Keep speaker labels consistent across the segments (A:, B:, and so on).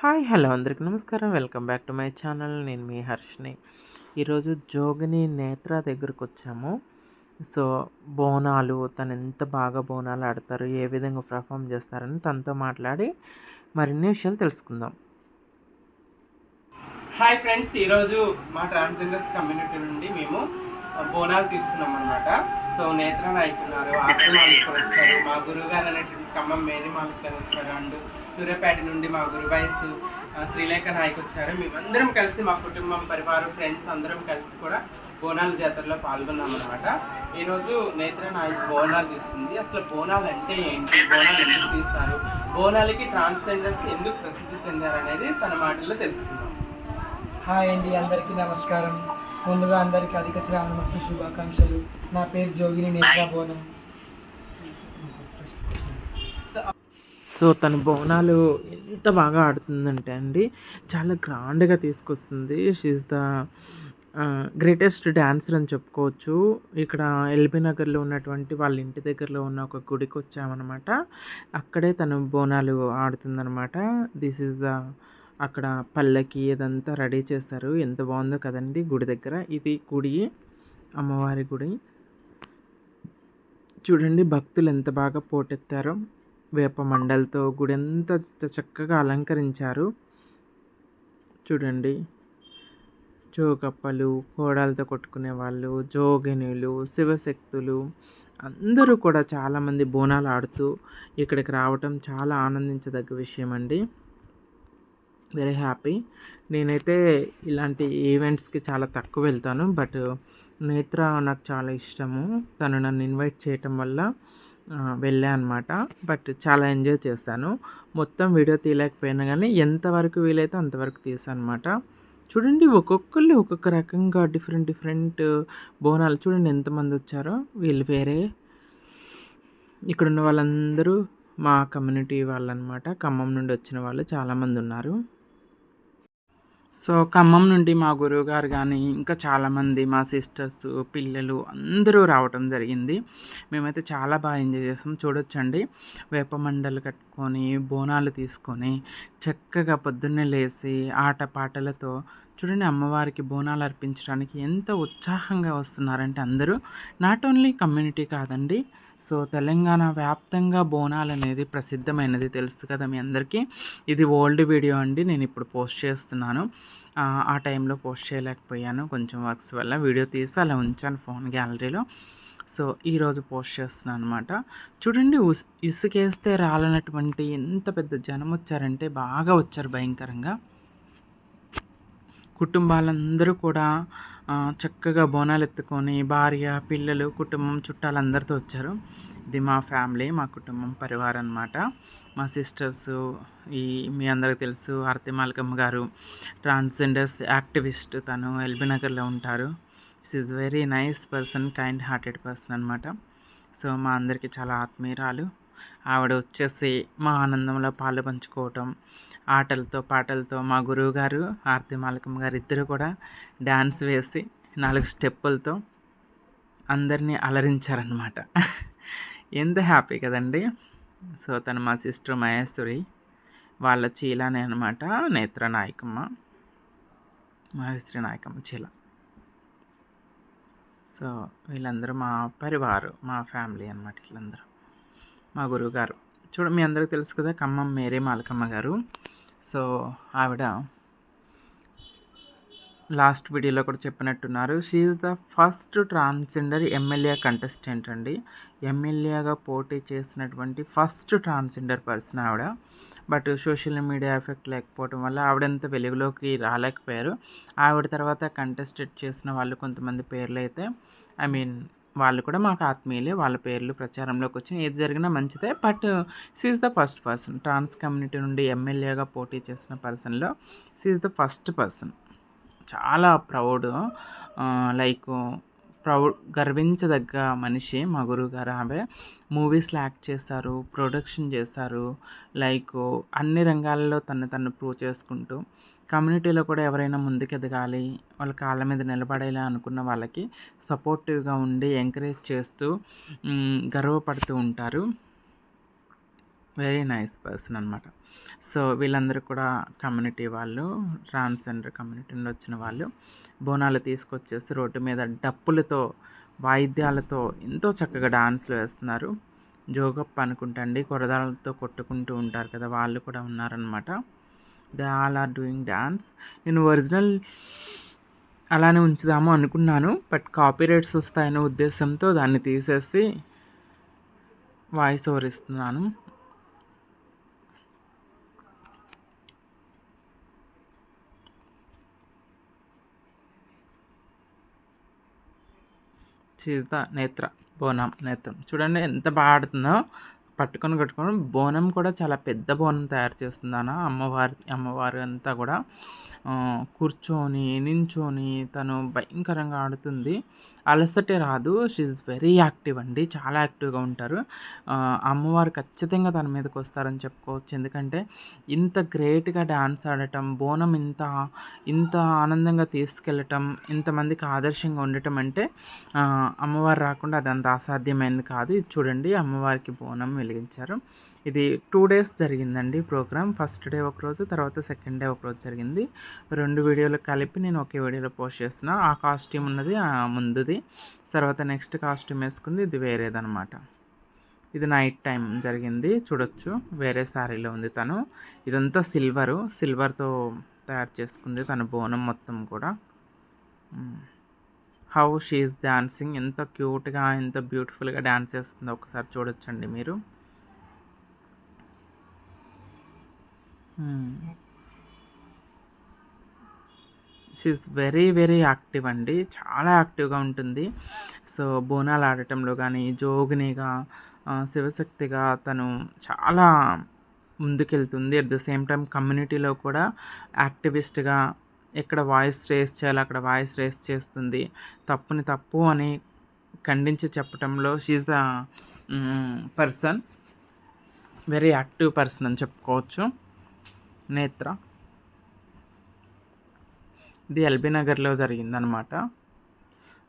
A: Hi hello అందరికి నమస్కారం. Welcome back to my channel. నేను మీ హర్షిని ఈరోజు జోగిని నేత్ర దగ్గరకు వచ్చాము. సో బోనాలు తను ఎంత బాగా బోనాలు ఆడతారు ఏ విధంగా పర్ఫామ్ చేస్తారని తనతో మాట్లాడి మరిన్ని విషయాలు తెలుసుకుందాం.
B: హాయ్ ఫ్రెండ్స్ ఈరోజు మా ట్రాన్స్జెండర్స్ కమ్యూనిటీ నుండి మేము బోనాలు తీసుకున్నాం అనమాట సో నేత్ర నాయక్ ఉన్నారు ఆర్తి మాలిక్ వచ్చారు. మా గురువు గారు అనేటువంటి ఖమ్మం మేరీ మాలిక్ గారు వచ్చారు. అండ్ సూర్యాపేట నుండి మా గురువైస్ శ్రీలేఖ నాయక్ వచ్చారు. మేమందరం కలిసి మా కుటుంబం పరివారం ఫ్రెండ్స్ అందరం కలిసి కూడా బోనాల జాతరలో పాల్గొన్నాం అనమాట ఈరోజు నేత్ర నాయక్ బోనాలు తీస్తుంది అసలు బోనాలు అంటే ఏంటి? బోనాలు ఎందుకు తీస్తారు? బోనాలకి ట్రాన్స్జెండర్స్ ఎందుకు ప్రసిద్ధి చెందారు అనేది తన మాటల్లో తెలుసుకుందాం.
C: హాయ్ అండి అందరికీ నమస్కారం. ముందుగా అందరికీ అధిక శ్రావణమాస శుభాకాంక్షలు. నా పేరు జోగిని నేత్రా బోనం.
A: సో తన బోనాలు ఎంత బాగా ఆడుతుందంటే అండి చాలా గ్రాండ్గా తీసుకొస్తుంది. షీఈ్ ద గ్రేటెస్ట్ డ్యాన్సర్ అని చెప్పుకోవచ్చు. ఇక్కడ ఎల్బీ నగర్లో ఉన్నటువంటి వాళ్ళ ఇంటి దగ్గరలో ఉన్న ఒక గుడికి వచ్చామన్నమాట అక్కడే తను బోనాలు ఆడుతుందన్నమాట. దిస్ ఈజ్ ద అక్కడ పల్లకి ఇదంతా రెడీ చేస్తారు ఎంత బాగుందో కదండి గుడి దగ్గర. ఇది గుడి అమ్మవారి గుడి. చూడండి భక్తులు ఎంత బాగా పోటెత్తారో. వేప మండలతో గుడి ఎంత చక్కగా అలంకరించారు. చూడండి. జోగప్పలు కోడాలతో కొట్టుకునే వాళ్ళు జోగినులు శివశక్తులు అందరూ కూడా చాలామంది బోనాలు ఆడుతూ ఇక్కడికి రావటం చాలా ఆనందించదగ్గ విషయం అండి వెరీ హ్యాపీ. నేనైతే ఇలాంటి ఈవెంట్స్కి చాలా తక్కువ వెళ్తాను. బట్ నేత్ర నాకు చాలా ఇష్టము. తను నన్ను ఇన్వైట్ చేయటం వల్ల వెళ్ళా అనమాట బట్ చాలా ఎంజాయ్ చేశాను. మొత్తం వీడియో తీయలేకపోయినా కానీ ఎంతవరకు వీలైతే అంతవరకు తీసాను అనమాట చూడండి ఒక్కొక్కళ్ళు ఒక్కొక్క రకంగా డిఫరెంట్ డిఫరెంట్ బోనాలు. చూడండి ఎంతమంది వచ్చారో. వీళ్ళు వేరే. ఇక్కడున్న వాళ్ళందరూ మా కమ్యూనిటీ వాళ్ళు అనమాట ఖమ్మం నుండి వచ్చిన వాళ్ళు. చాలామంది ఉన్నారు. సో ఖమ్మం నుండి మా గురువు గారు కానీ ఇంకా చాలామంది మా సిస్టర్స్ పిల్లలు అందరూ రావటం జరిగింది. మేమైతే చాలా బాగా ఎంజాయ్ చేసాం. చూడొచ్చండి. వేప మండలు కట్టుకొని బోనాలు తీసుకొని చక్కగా పొద్దున్నే లేచి ఆట పాటలతో చూడండి అమ్మవారికి బోనాలు అర్పించడానికి ఎంత ఉత్సాహంగా వస్తున్నారంటే అందరూ నాట్ ఓన్లీ కమ్యూనిటీ కాదండి. సో తెలంగాణ వ్యాప్తంగా బోనాలు అనేది ప్రసిద్ధమైనది తెలుసు కదా మీ అందరికీ. ఇది ఓల్డ్ వీడియో అండి నేను ఇప్పుడు పోస్ట్ చేస్తున్నాను. ఆ టైంలో పోస్ట్ చేయలేకపోయాను. కొంచెం వర్క్స్ వల్ల వీడియో తీసి అలా ఉంచాను ఫోన్ గ్యాలరీలో. సో ఈరోజు పోస్ట్ చేస్తున్నాను అనమాట చూడండి ఉస్ ఇసుకేస్తే రాలనటువంటి ఎంత పెద్ద జనం వచ్చారంటే బాగా వచ్చారు భయంకరంగా. కుటుంబాలందరూ కూడా చక్కగా బోనాలు ఎత్తుకొని భార్య పిల్లలు కుటుంబం చుట్టాలు అందరితో వచ్చారు. ఇది మా ఫ్యామిలీ మా కుటుంబం పరివారం అనమాట మా సిస్టర్స్ ఈ మీ అందరికి తెలుసు ఆర్తి మాలకమ్మ గారు ట్రాన్స్జెండర్స్ యాక్టివిస్ట్. తను ఎల్బీ నగర్లో ఉంటారు. This is very nice person kind hearted person అనమాట సో మా అందరికీ చాలా ఆత్మీయురాలు. ఆవిడ వచ్చేసి మా ఆనందంలో పాలు పంచుకోవటం ఆటలతో పాటలతో మా గురువు గారు ఆర్తి మాలకమ్మ గారు ఇద్దరు కూడా డ్యాన్స్ వేసి నాలుగు స్టెప్పులతో అందరినీ అలరించారనమాట ఎంత హ్యాపీ కదండి. సో తను మా సిస్టర్ మహేశ్వరి వాళ్ళ చీలానే అనమాట నేత్ర నాయకమ్మ మహేశ్వరి నాయకమ్మ చీల. సో వీళ్ళందరూ మా పరివారు మా ఫ్యామిలీ అనమాట వీళ్ళందరూ. మా గురువుగారు. చూడ మీ అందరికీ తెలుసు కదా ఖమ్మం మేరే మాలకమ్మ గారు. సో ఆవిడ లాస్ట్ వీడియోలో కూడా చెప్పినట్టున్నారు. She's the first transgender MLA contestant అండి. ఎమ్మెల్యేగా పోటీ చేసినటువంటి ఫస్ట్ ట్రాన్స్జెండర్ పర్సన్ ఆవిడ. బట్ సోషల్ మీడియా ఎఫెక్ట్ లేకపోవడం వల్ల ఆవిడంత వెలుగులోకి రాలేకపోయారు. ఆవిడ తర్వాత కంటెస్టెడ్ చేసిన వాళ్ళు కొంతమంది పేర్లు అయితే ఐ మీన్ వాళ్ళు కూడా మాకు ఆత్మీయులే. వాళ్ళ పేర్లు ప్రచారంలోకి వచ్చి ఏది జరిగినా మంచిదే. But she's the first person trans community నుండి ఎమ్మెల్యేగా పోటీ చేసిన పర్సన్లో సీజ్ ద ఫస్ట్ పర్సన్ చాలా ప్రౌడ్ లైక్ ప్రౌడ్ గర్వించదగ్గ మనిషి మా గురువుగారు. ఆమె మూవీస్లో యాక్ట్ చేస్తారు ప్రొడక్షన్ చేస్తారు లైక్ అన్ని రంగాల్లో తను తను ప్రూవ్ చేసుకుంటూ కమ్యూనిటీలో కూడా ఎవరైనా ముందుకు ఎదగాలి వాళ్ళ కాళ్ళ మీద నిలబడేలా అనుకున్న వాళ్ళకి సపోర్టివ్గా ఉండి ఎంకరేజ్ చేస్తూ గర్వపడుతూ ఉంటారు. వెరీ నైస్ పర్సన్ అనమాట సో వీళ్ళందరూ కూడా కమ్యూనిటీ వాళ్ళు ట్రాన్స్జెండర్ కమ్యూనిటీ నుండి వచ్చిన వాళ్ళు బోనాలు తీసుకొచ్చేసి రోడ్డు మీద డప్పులతో వాయిద్యాలతో ఎంతో చక్కగా డాన్స్లు వేస్తున్నారు. జోగప్ప అనుకుంటండి కొరదాలతో కొట్టుకుంటూ ఉంటారు కదా వాళ్ళు కూడా ఉన్నారనమాట they all are doing dance నేను ఒరిజినల్ అలానే ఉంచుదాము అనుకున్నాను బట్ కాపీరైట్స్ వస్తాయనే ఉద్దేశంతో దాన్ని తీసేసి వాయిస్ ఓవర్ ఇస్తున్నాను. చీజ్ ద నేత్ర బోనం నేత్రం. చూడండి ఎంత బాగా ఆడుతుందో. పట్టుకొని కట్టుకొని బోనం కూడా చాలా పెద్ద బోనం తయారు చేస్తుందాన అమ్మవారి అమ్మవారు అంతా కూడా. కూర్చొని నించొని తను భయంకరంగా ఆడుతుంది. అలసటే రాదు. షీఈ్ వెరీ యాక్టివ్ అండి. చాలా యాక్టివ్గా ఉంటారు. అమ్మవారు ఖచ్చితంగా తన మీదకి వస్తారని చెప్పుకోవచ్చు. ఎందుకంటే ఇంత గ్రేట్గా డ్యాన్స్ ఆడటం బోనం ఇంత ఇంత ఆనందంగా తీసుకెళ్ళటం ఇంతమందికి ఆదర్శంగా ఉండటం అంటే అమ్మవారు రాకుండా అది అంత కాదు. ఇది చూడండి అమ్మవారికి బోనం వెలిగించారు. ఇది టూ డేస్ జరిగిందండి ప్రోగ్రామ్. ఫస్ట్ డే ఒక రోజు తర్వాత సెకండ్ డే ఒక రోజు జరిగింది. రెండు వీడియోలు కలిపి నేను ఒకే వీడియోలో పోస్ట్ చేస్తున్నా. ఆ కాస్ట్యూమ్ ఉన్నది ముందుది. తర్వాత నెక్స్ట్ కాస్ట్యూమ్ వేసుకుంది ఇది వేరేదనమాట ఇది నైట్ టైం జరిగింది. చూడొచ్చు వేరే శారీలో ఉంది తను. ఇదంతా సిల్వరు సిల్వర్తో తయారు చేసుకుంది తన బోనం మొత్తం కూడా. హౌ షీఈస్ డాన్సింగ్ ఎంత క్యూట్గా ఎంత బ్యూటిఫుల్గా డాన్స్ చేస్తుందో ఒకసారి చూడొచ్చండి మీరు. షీఈస్ వెరీ వెరీ యాక్టివ్ అండి. చాలా యాక్టివ్గా ఉంటుంది. సో బోనాలు ఆడటంలో కానీ జోగినిగా శివశక్తిగా తను చాలా ముందుకెళ్తుంది. అట్ ద సేమ్ టైం కమ్యూనిటీలో కూడా యాక్టివిస్ట్గా ఎక్కడ వాయిస్ రేస్ చేయాలో అక్కడ వాయిస్ రేస్ చేస్తుంది. తప్పుని తప్పు అని ఖండించి చెప్పటంలో she's the person very active person అని చెప్పుకోవచ్చు. నేత్ర. ఇది ఎల్బీ నగర్లో జరిగిందనమాట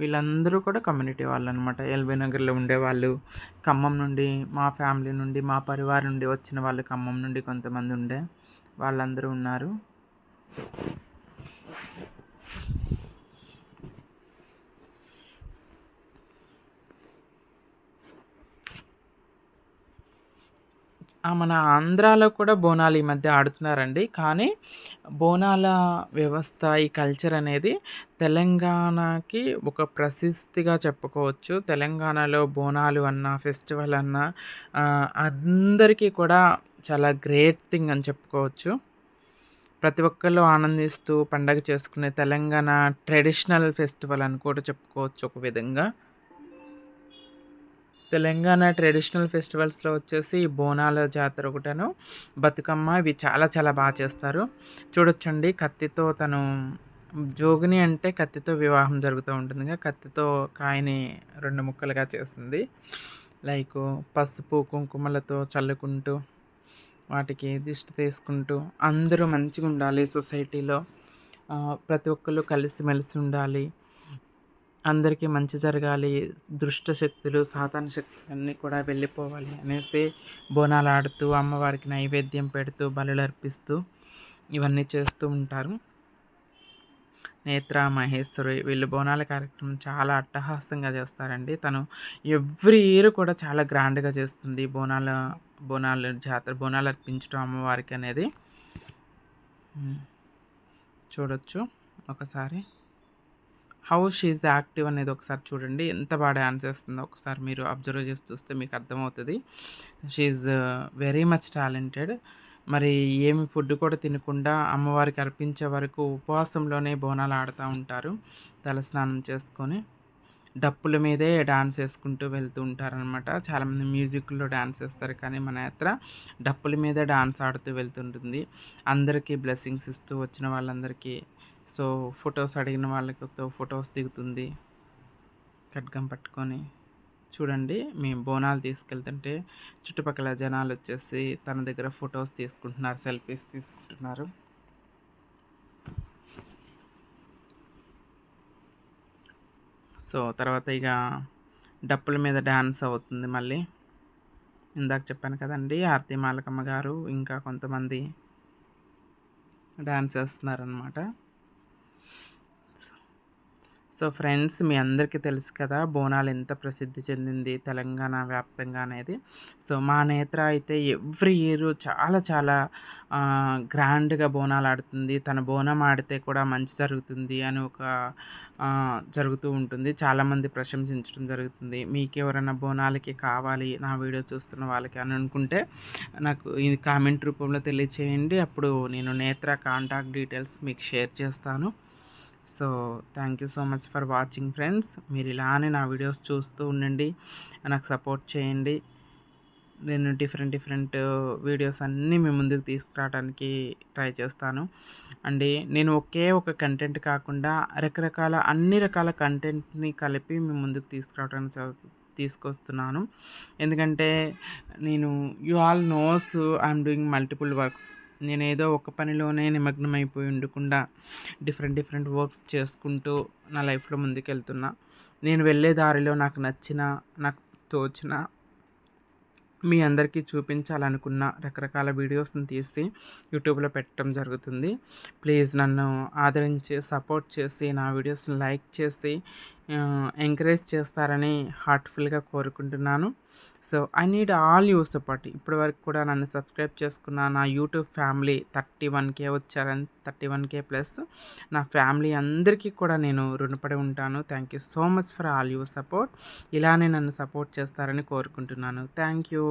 A: వీళ్ళందరూ కూడా కమ్యూనిటీ వాళ్ళు అనమాట ఎల్బీ నగర్లో ఉండేవాళ్ళు. ఖమ్మం నుండి మా ఫ్యామిలీ నుండి మా పరివారం నుండి వచ్చిన వాళ్ళు ఖమ్మం నుండి కొంతమంది ఉండే వాళ్ళందరూ ఉన్నారు. మన ఆంధ్రాలో కూడా బోనాలు ఈ మధ్య ఆడుతున్నారండి. కానీ బోనాల వ్యవస్థ ఈ కల్చర్ అనేది తెలంగాణకి ఒక ప్రసిద్ధిగా చెప్పుకోవచ్చు. తెలంగాణలో బోనాలు అన్న ఫెస్టివల్ అన్న అందరికీ కూడా చాలా గ్రేట్ థింగ్ అని చెప్పుకోవచ్చు. ప్రతి ఒక్కళ్ళు ఆనందిస్తూ పండగ చేసుకునే తెలంగాణ ట్రెడిషనల్ ఫెస్టివల్ అని కూడా చెప్పుకోవచ్చు ఒక విధంగా. తెలంగాణ ట్రెడిషనల్ ఫెస్టివల్స్లో వచ్చేసి బోనాల జాతర ఒకటను. బతుకమ్మ ఇవి చాలా చాలా బాగా చేస్తారు. చూడొచ్చండి కత్తితో తను జోగిని అంటే కత్తితో వివాహం జరుగుతూ ఉంటుంది కదా, కత్తితో కాయని రెండు ముక్కలుగా చేస్తుంది. లైక్ పసుపు కుంకుమలతో చల్లుకుంటూ వాటికి దిష్టి తీసుకుంటూ అందరూ మంచిగా ఉండాలి సొసైటీలో ప్రతి ఒక్కరు కలిసిమెలిసి ఉండాలి. అందరికీ మంచి జరగాలి దుష్ట శక్తులు సాతాన శక్తులు అన్నీ కూడా వెళ్ళిపోవాలి అనేసి బోనాలు ఆడుతూ అమ్మవారికి నైవేద్యం పెడుతూ బలులు అర్పిస్తూ ఇవన్నీ చేస్తూ ఉంటారు. నేత్ర మహేశ్వరి వీళ్ళు బోనాల కార్యక్రమం చాలా అట్టహాసంగా చేస్తారండి. తను ఎవ్రీ ఇయర్ కూడా చాలా గ్రాండ్గా చేస్తుంది బోనాల బోనాల జాతర బోనాలు అర్పించడం అమ్మవారికి అనేది. చూడొచ్చు ఒకసారి. హౌ షీఈ్ యాక్టివ్ అనేది ఒకసారి చూడండి. ఎంత బాగా డ్యాన్స్ చేస్తుందో ఒకసారి మీరు అబ్జర్వ్ చేసి చూస్తే మీకు అర్థమవుతుంది. She's very much talented. మరి ఏమి ఫుడ్ కూడా తినకుండా అమ్మవారికి అర్పించే వరకు ఉపవాసంలోనే బోనాలు ఆడుతూ ఉంటారు. తలస్నానం చేసుకొని డప్పుల మీదే డాన్స్ వేసుకుంటూ వెళ్తూ ఉంటారనమాట చాలామంది మ్యూజిక్లో డాన్స్ వేస్తారు కానీ మన యాత్ర డప్పుల మీదే డాన్స్ ఆడుతూ వెళ్తుంటుంది. అందరికీ బ్లెస్సింగ్స్ ఇస్తూ వచ్చిన వాళ్ళందరికీ సో ఫొటోస్ అడిగిన వాళ్ళతో ఫొటోస్ దిగుతుంది. ఖడ్గం పట్టుకొని చూడండి మేము బోనాలు తీసుకెళ్తుంటే చుట్టుపక్కల జనాలు వచ్చేసి తన దగ్గర ఫొటోస్ తీసుకుంటున్నారు సెల్ఫీస్ తీసుకుంటున్నారు. సో తర్వాత ఇక డప్పుల మీద డ్యాన్స్ అవుతుంది మళ్ళీ. ఇందాక చెప్పాను కదండి ఆర్తి మాలకమ్మ గారు ఇంకా కొంతమంది డ్యాన్స్ చేస్తున్నారనమాట సో ఫ్రెండ్స్ మీ అందరికీ తెలుసు కదా బోనాలు ఎంత ప్రసిద్ధి చెందింది తెలంగాణ వ్యాప్తంగా అనేది. సో మా నేత్ర అయితే ఎవ్రీ ఇయర్ చాలా చాలా గ్రాండ్గా బోనాలు ఆడుతుంది. తన బోనం ఆడితే కూడా మంచి జరుగుతుంది అని ఒక జరుగుతూ ఉంటుంది. చాలామంది ప్రశంసించడం జరుగుతుంది. మీకు ఎవరైనా బోనాలకి కావాలి నా వీడియో చూస్తున్న వాళ్ళకి అని అనుకుంటే నాకు ఇది కామెంట్ రూపంలో తెలియచేయండి. అప్పుడు నేను నేత్ర కాంటాక్ట్ డీటెయిల్స్ మీకు షేర్ చేస్తాను. So thank you so much for watching friends మీరు ఇలానే నా వీడియోస్ చూస్తూ ఉండండి. నాకు సపోర్ట్ చేయండి. నేను డిఫరెంట్ డిఫరెంట్ వీడియోస్ అన్నీ మీ ముందుకు తీసుకురావడానికి ట్రై చేస్తాను. అండి నేను ఒకే ఒక కంటెంట్ కాకుండా రకరకాల అన్ని రకాల కంటెంట్ని కలిపి మీ ముందుకు తీసుకురావడానికి తీసుకొస్తున్నాను. ఎందుకంటే నేను you all knows I'm doing multiple works నేను ఏదో ఒక పనిలోనే నిమగ్నం అయిపోయి ఉండకుండా డిఫరెంట్ డిఫరెంట్ వర్క్స్ చేసుకుంటూ నా లైఫ్లో ముందుకెళ్తున్నా. నేను వెళ్ళే దారిలో నాకు నచ్చిన నాకు తోచిన మీ అందరికీ చూపించాలనుకున్న రకరకాల వీడియోస్ని తీసి యూట్యూబ్లో పెట్టడం జరుగుతుంది. ప్లీజ్ నన్ను ఆదరించి సపోర్ట్ చేసి నా వీడియోస్ని లైక్ చేసి ఎంకరేజ్ చేస్తారని హార్ట్ఫుల్గా కోరుకుంటున్నాను. So I need all you support ఇప్పటి వరకు కూడా నన్ను సబ్స్క్రైబ్ చేసుకున్న నా YouTube family thirty one K వచ్చారని థర్టీ వన్ కే ప్లస్ నా ఫ్యామిలీ అందరికీ కూడా నేను రుణపడి ఉంటాను. Thank you so much for all you support ఇలానే నన్ను సపోర్ట్ చేస్తారని కోరుకుంటున్నాను. Thank you